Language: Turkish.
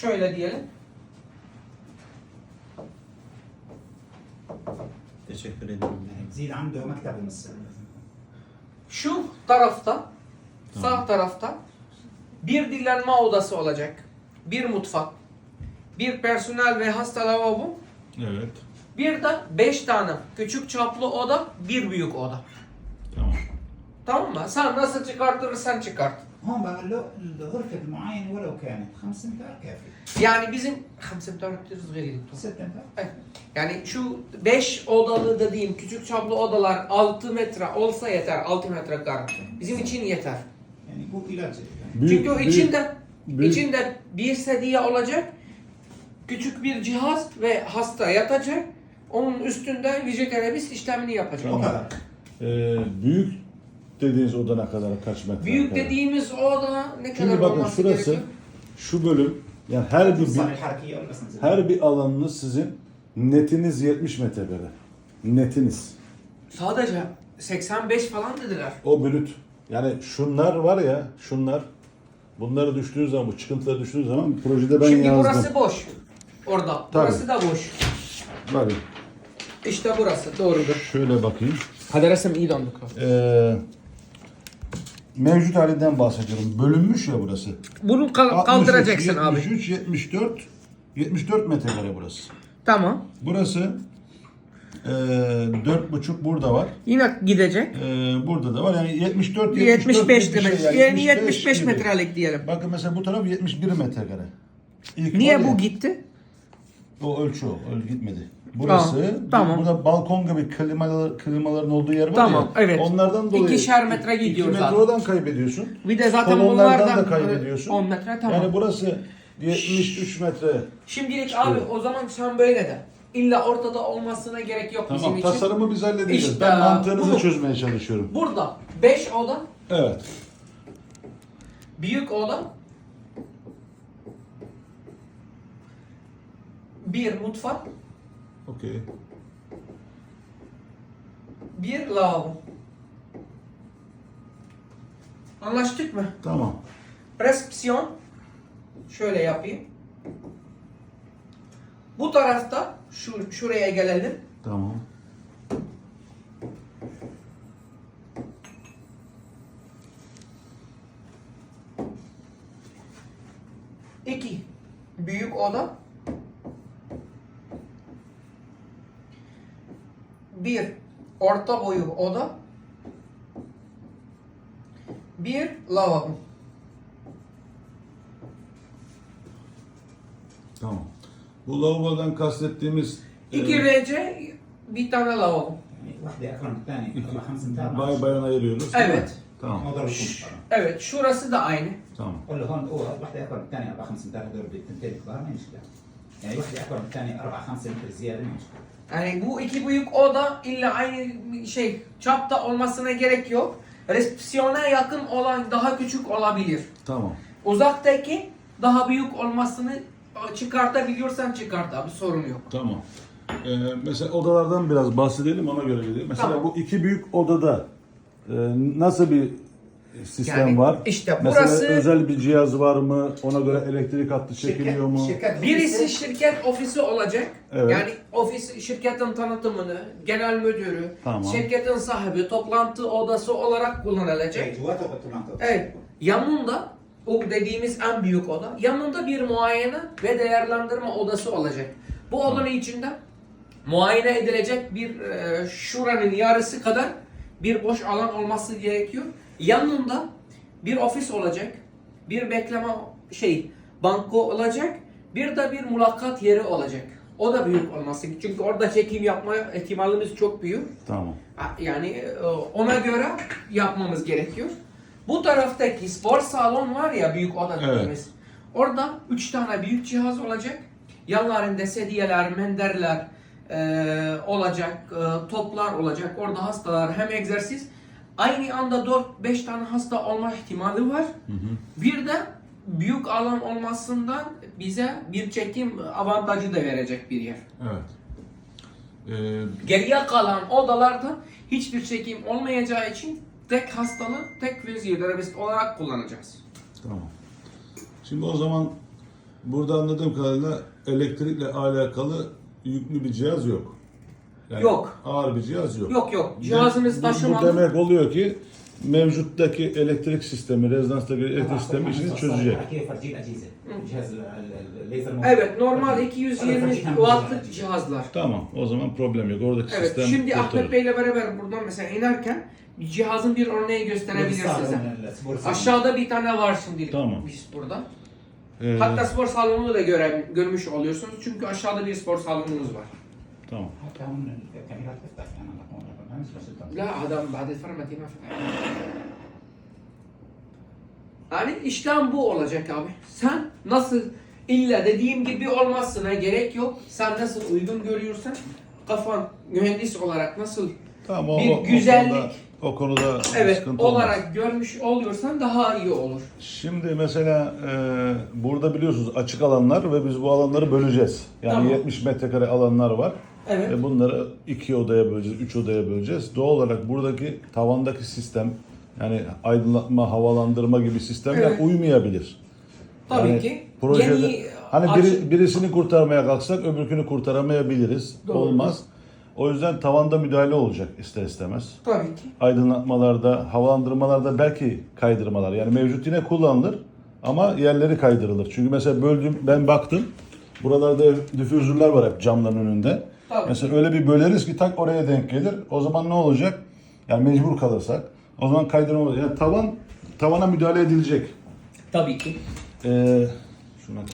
Şöyle diyelim. Teşekkür ederim. Zidane dövme kitabımız. Şu tarafta, tamam. sağ tarafta bir dinlenme odası olacak. Bir mutfak, bir personel ve hasta lavabo. Evet. Bir de beş tane küçük çaplı oda, bir büyük oda. Tamam. Tamam mı? Sen nasıl çıkartırsan çıkart. هون بقى له الغرفة المعاينة ولو كانت خمس امتار كافي Yani bizim 54 veriyorduk. ست امتار Evet. Yani şu 5 odalı dediğim küçük çaplı odalar 6 metre olsa yeter. 6 metre kare. Bizim için yeter. يعني يكون علاج يعني Büyük- Çünkü o büyük- içinde büyük- içinde bir sedye olacak. Küçük bir cihaz ve hasta yatacak. Onun üstünde fizyoterapist işlemini yapacak. o kadar. Ee, büyük dediğiniz odana kadar kaç metre? Büyük kadar? dediğimiz oda ne kadar Çünkü bakın şurası gerekiyor? şu bölüm yani her bir, her bir alanınız sizin netiniz 70 metrekare. Netiniz. Sadece 85 falan dediler. O brüt. Yani şunlar var ya şunlar bunları düştüğü zaman bu çıkıntıları düştüğü zaman projede ben Şimdi yazdım. Şimdi burası boş. Orada. Tabii. Burası da boş. Tabii. İşte burası doğrudur. Şöyle bakayım. Hadi resim iyi donduk. Ee, mevcut halinden bahsediyorum. Bölünmüş ya burası. Bunu kal- 63, kaldıracaksın abi. 73, 74, 74 metrekare burası. Tamam. Burası e, dört buçuk burada var. Yine gidecek. E, burada da var. Yani 74, 75 gibi bir demek. şey yani 75 gibi. metrelik diyelim. Bakın mesela bu taraf 71 metrekare. İlk Niye var ya, bu gitti? O ölçü o. Öyle gitmedi. Burası, Tamam, tamam. burada balkon gibi klimalar, klimaların olduğu yer var Tamam, ya. evet. Onlardan dolayı. İkişer metre gidiyor 2 metre zaten. oradan kaybediyorsun. Bir de zaten Kolonlardan bunlardan da kaybediyorsun. 10 metre tamam. Yani burası 73 metre. Şimdilik abi o zaman sen böyle de. İlla ortada olmasına gerek yok Tamam bizim için. tasarımı biz halledeceğiz. İşte, ben mantığınızı bu. çözmeye çalışıyorum. Burada 5 oda, Evet. büyük oda, bir mutfak, Okey. bir lavabo. Anlaştık mı? Tamam. Resepsiyon şöyle yapayım. Bu tarafta şu şuraya gelelim. Tamam. İki büyük oda. Bir orta boyu oda. Bir lavabo. Tamam. Bu lavabodan kastettiğimiz İki e, RC bir tane lavabo. يعني واحدة أكبر من الثانية أربع خمس امتار bay bayan ayırıyoruz. değil mi? Evet. Tamam. موضوع الكون طبعا Evet şurası da aynı. Tamam. قول له هون أوضة واحدة أكبر من الثانية أربع خمس امتار هذول بالتنتين كبار ما مشكلة يعني واحدة أكبر من الثانية أربع خمسة متر زيادة ما مشكلة yani bu iki büyük oda illa aynı şey çapta olmasına gerek yok. Resepsiyona yakın olan daha küçük olabilir. Tamam. Uzaktaki daha büyük olmasını çıkartabiliyorsan çıkart abi sorun yok. Tamam. Ee, mesela odalardan biraz bahsedelim ona göre gidelim. Mesela Tamam. bu iki büyük odada e, nasıl bir e, sistem Yani var. işte Mesela burası- özel bir cihaz var mı? Ona göre elektrik hattı çekiliyor mu? şirket Birisi şirket ofisi olacak. Evet. Yani ofis şirketin tanıtımını, genel müdürü, Tamam. şirketin sahibi, toplantı odası olarak kullanılacak. Mevcuat apartmanı. Evet. Yanında o dediğimiz en büyük oda. Yanında bir muayene ve değerlendirme odası olacak. Bu odanın içinde muayene edilecek bir e, şuranın yarısı kadar bir boş alan olması gerekiyor. Yanında bir ofis olacak. Bir bekleme şey banko olacak. Bir de bir mulakat yeri olacak. O da büyük olması. Çünkü orada çekim yapma ihtimalimiz çok büyük. Tamam. Yani e, ona göre yapmamız gerekiyor. Bu taraftaki spor salon var ya büyük oda Evet. dediğimiz. Orada üç tane büyük cihaz olacak. Yanlarında sedyeler, menderler e, olacak, e, toplar olacak. Orada hastalar hem egzersiz. Aynı anda 4-5 tane hasta olma ihtimali var. Bir de büyük alan olmasından bize bir çekim avantajı da verecek bir yer. Evet. Ee, Geriye kalan odalarda hiçbir çekim olmayacağı için tek hastalı, tek fizyoterapist olarak kullanacağız. Tamam. Şimdi o zaman burada anladığım kadarıyla elektrikle alakalı yüklü bir cihaz yok. Yani Yok. Ağır bir cihaz yok. Yok yok. Cihazınız Bu- taşımalı. Bu demek oluyor ki mevcuttaki elektrik sistemi, rezonanstaki elektrik sistemi işini çözecek. كيف فرجي الاجهزه جهاز ال- ال- الليزر موجود. Evet normal فرجي. 220 فرجي كم wattlık جهاز. cihazlar. Tamam, o zaman problem yok. Oradaki Evet sistem şimdi kurtarır. Ahmet Bey ile beraber buradan mesela inerken bir cihazın bir örneği gösterebilir والصالون size. السبور الصالون. Aşağıda bir tane var şimdi Tamam. biz burada. Ee, Hatta spor salonunu da göre, görmüş oluyorsunuz çünkü aşağıda bir spor salonumuz var. tamam. حتى هون الكاميرات تفتح انا هون ما مش بس التنظيم. La adam بعد الفرمة ما فتح. Yani işlem bu olacak abi. Sen nasıl illa dediğim gibi olmasına gerek yok. Sen nasıl uygun görüyorsan kafan mühendis olarak nasıl Tamam, o, Bir o- o güzellik. konuda, o konuda evet sıkıntı olmaz. olarak görmüş oluyorsan daha iyi olur. Şimdi mesela e, burada biliyorsunuz açık alanlar ve biz bu alanları böleceğiz. Yani Tamam. 70 metrekare alanlar var. Evet. Ve bunları iki odaya böleceğiz, üç odaya böleceğiz. Doğal olarak buradaki tavandaki sistem yani aydınlatma, havalandırma gibi sistemler Evet. uymayabilir. Tabii Yani ki. Projede, Yeni hani biri, birisini kurtarmaya kalksak öbürkünü kurtaramayabiliriz. Doğru. Olmaz. O yüzden tavanda müdahale olacak ister istemez. Tabii ki. Aydınlatmalarda, havalandırmalarda belki kaydırmalar. Yani mevcut yine kullanılır ama yerleri kaydırılır. Çünkü mesela böldüm, ben baktım. Buralarda difüzörler var hep camların önünde. Tabii. Mesela öyle bir böleriz ki tak oraya denk gelir. O zaman ne olacak? Yani mecbur kalırsak. O zaman kaydırma. Yani tavan, tavana müdahale edilecek. Tabii ki. Ee, şuna